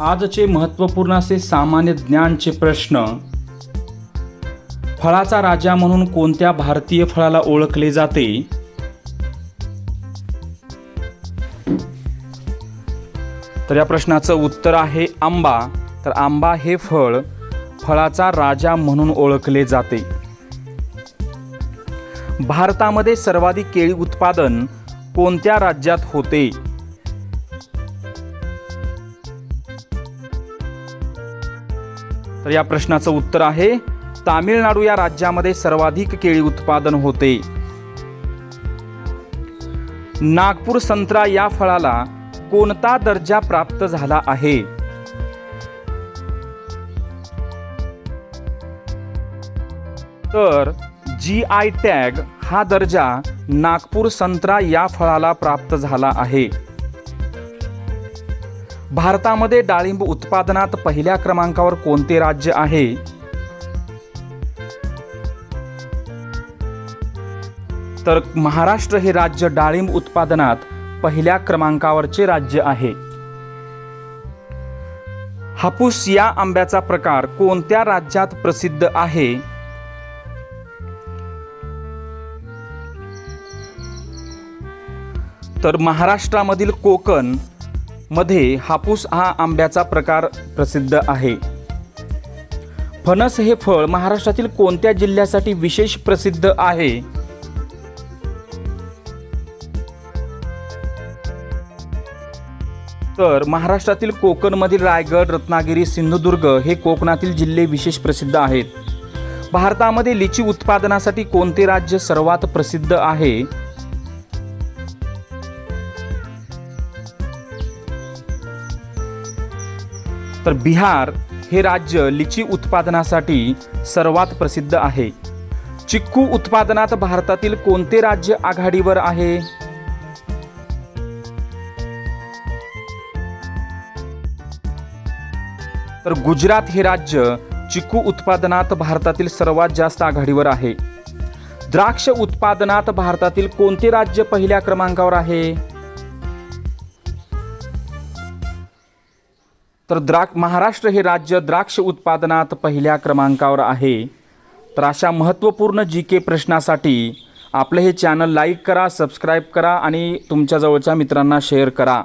आजचे महत्त्वपूर्ण असे सामान्य ज्ञानचे प्रश्न फळाचा राजा म्हणून कोणत्या भारतीय फळाला ओळखले जाते? तर या प्रश्नाचं उत्तर आहे आंबा. तर आंबा हे फळ फळाचा राजा म्हणून ओळखले जाते. भारतामध्ये सर्वाधिक केळी उत्पादन कोणत्या राज्यात होते? तर या प्रश्नाचं उत्तर आहे तामिळनाडू या राज्यामध्ये सर्वाधिक केळी उत्पादन होते. नागपूर संत्रा या फळाला कोणता दर्जा प्राप्त झाला आहे? तर जी आय टॅग हा दर्जा नागपूर संत्रा या फळाला प्राप्त झाला आहे. भारतामध्ये डाळिंब उत्पादनात पहिल्या क्रमांकावर कोणते राज्य आहे? तर महाराष्ट्र हे राज्य डाळिंब उत्पादनात पहिल्या क्रमांकावरचे राज्य आहे. हापूस या आंब्याचा प्रकार कोणत्या राज्यात प्रसिद्ध आहे? तर महाराष्ट्रामधील कोकण मध्ये हापूस हा आंब्याचा प्रकार प्रसिद्ध आहे. फणस हे फळ महाराष्ट्रातील कोणत्या जिल्ह्यासाठी विशेष प्रसिद्ध आहे? तर महाराष्ट्रातील कोकणमधील रायगड रत्नागिरी सिंधुदुर्ग हे कोकणातील जिल्हे विशेष प्रसिद्ध आहेत. भारतामध्ये लिची उत्पादनासाठी कोणते राज्य सर्वात प्रसिद्ध आहे? तर बिहार हे राज्य लिची उत्पादनासाठी सर्वात प्रसिद्ध आहे. चिक्कू उत्पादनात भारतातील कोणते राज्य आघाडीवर आहे? तर गुजरात हे राज्य चिकू उत्पादनात भारतातील सर्वात जास्त आघाडीवर आहे. द्राक्ष उत्पादनात भारतातील कोणते राज्य पहिल्या क्रमांकावर आहे? तर द्राक्ष महाराष्ट्र हे राज्य द्राक्ष उत्पादनात पहिल्या क्रमांकावर आहे. तर अशा महत्त्वपूर्ण जी के प्रश्नासाठी आपलं हे चॅनल लाईक करा सबस्क्राईब करा आणि तुमच्या जवळच्या मित्रांना शेअर करा.